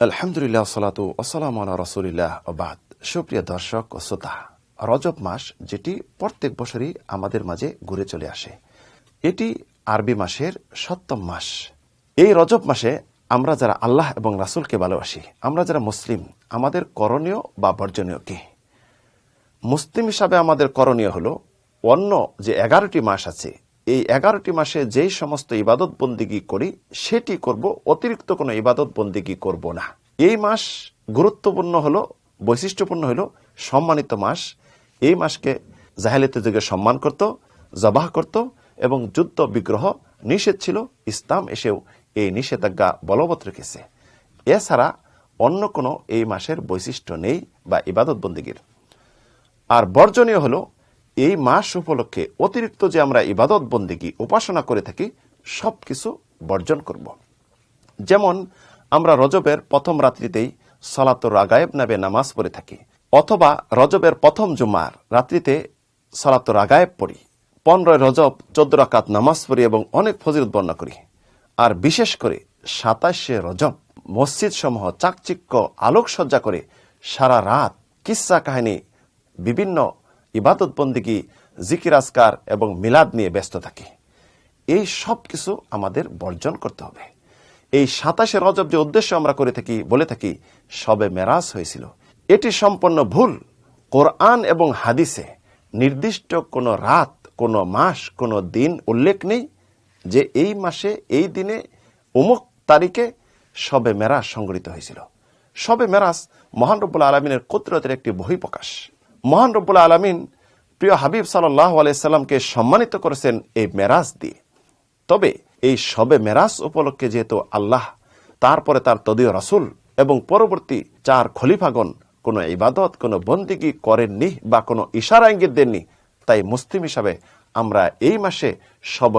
আলহামদুলিল্লাহ, সালাতু সুপ্রিয় দর্শক ও শ্রোতা, রজব মাস যেটি প্রত্যেক বছরই আমাদের মাঝে ঘুরে চলে আসে। এটি আরবি মাসের সপ্তম মাস। এই রজব মাসে আমরা যারা আল্লাহ এবং রাসুলকে ভালোবাসি, আমরা যারা মুসলিম, আমাদের করণীয় বা বর্জনীয় কি? মুসলিম হিসাবে আমাদের করণীয় হলো অন্য যে এগারোটি মাস আছে এই এগারোটি মাসে যেই সমস্ত ইবাদত বন্দিগি করি, সেটি করব, অতিরিক্ত কোনো ইবাদত বন্দিগি করব না। এই মাস গুরুত্বপূর্ণ হলো, বৈশিষ্ট্যপূর্ণ হলো, সম্মানিত মাস। এই মাসকে জাহেলিতে যুগে সম্মান করত, জবাহ করত এবং যুদ্ধ বিগ্রহ নিষেধ ছিল, ইসলাম এসেও এই নিষেধাজ্ঞা বলবৎ রেখেছে। এছাড়া অন্য কোনো এই মাসের বৈশিষ্ট্য নেই বা ইবাদত বন্দিগির। আর বর্জনীয় হলো এই মাস উপলক্ষে অতিরিক্ত যে আমরা ইবাদত বন্দিগি উপাসনা করে থাকি সব কিছু বর্জন করব। যেমন আমরা রজবের প্রথম রাত্রিতেই সলাতুর রাগায়েব নামে নামাজ পড়ে থাকি, অথবা রজবের প্রথম জুমার রাত্রিতে সলাতুর রাগায়েব পড়ি, পনেরোই রজব চোদ্দ রাকাত নামাজ পড়ি এবং অনেক ফজিলত বর্ণনা করি। আর বিশেষ করে সাতাশে রজব মসজিদ সমূহ চাকচিক্য আলোকসজ্জা করে সারা রাত কিসা কাহিনী বিভিন্ন ইবাদত বন্দিগি, জিকির আজকার এবং মিলাদ নিয়ে ব্যস্ত থাকি। এই সব কিছু আমাদের বর্জন করতে হবে। এই সাতাশে রজব যে উদ্দেশ্য আমরা করে থাকি, বলে থাকি, সবে মেরাজ হয়েছিল। এটি সম্পূর্ণ ভুল। কোরআন এবং হাদিসে নির্দিষ্ট কোনো রাত, কোনো মাস, কোনো দিন উল্লেখ নেই যে এই মাসে, এই দিনে অমুক তারিখে সবে মেরাজ সংগঠিত হয়েছিল। সবে মেরাজ মহান রব্বুল আলমিনের কুদরতের একটি বহিঃপ্রকাশ। মহান রব্বুল আলমিন প্রিয় হাবিব সাল্লাহ আলাইসাল্লামকে সম্মানিত করেছেন এই মেরাজ দিয়ে। তবে এই সবে মেরাজ উপলক্ষে যেহেতু আল্লাহ, তারপরে তার তদীয় রাসুল এবং পরবর্তী চার খলিফাগণ কোনো ইবাদত, কোনো বন্দিগি করেননি বা কোনো ইশারা ইঙ্গিত দেননি, তাই মুসলিম হিসাবে আমরা এই মাসে সব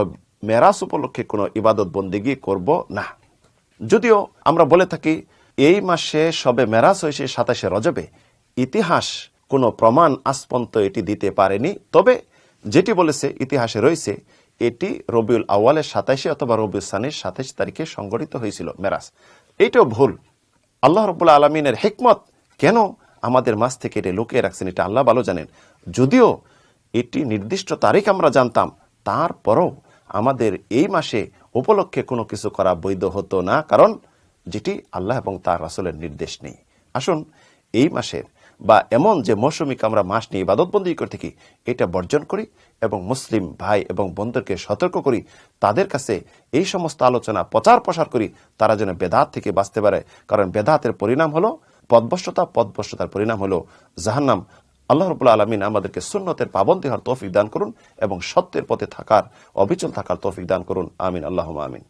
মেরাজ উপলক্ষে কোনো ইবাদত বন্দিগি করব না। যদিও আমরা বলে থাকি, এই মাসে সবে মেরাজ হয়েছে সাতাশে রজবে। ইতিহাস কোনো প্রমাণ আস্পন্ত এটি দিতে পারেনি। তবে যেটি বলেছে, ইতিহাসে রয়েছে, এটি রবিউল আওয়ালের সাতাইশে অথবা রবিউল সানের সাতাইশ তারিখে সংগঠিত হয়েছিল মেরাজ। এইটাও ভুল। আল্লাহ রবুল্লা আলমিনের হেকমত কেন আমাদের মাস থেকে এটি লুকিয়ে রাখছেন, এটা আল্লাহ ভালো জানেন। যদিও এটি নির্দিষ্ট তারিখ আমরা জানতাম, তারপরও আমাদের এই মাসে উপলক্ষে কোনো কিছু করা বৈধ হতো না, কারণ যেটি আল্লাহ এবং তার রাসুলের নির্দেশ নেই। আসুন, এই মাসের বা এমন যে মৌসুমিক আমরা মাস নিয়ে ইবাদতবন্দি করে থাকি, এটা বর্জন করি এবং মুসলিম ভাই এবং বন্ধুদেরকে সতর্ক করি। তাদের কাছে এই সমস্ত আলোচনা, প্রচার প্রসার করি। তারা যেন বেদাত থেকে বাঁচতে পারে। কারণ বেদাতের পরিণাম হলো পদভষ্টতা পদভষ্টতার পরিণাম হলো জাহান্নাম। আল্লাহ রবুল্লা আলমিন আমাদেরকে সুন্নতের পাবন্দি হওয়ার তৌফিক দান করুন এবং সত্যের পথে থাকার, অবিচল থাকার তৌফিক দান করুন। আমিন আল্লাহ আমিন।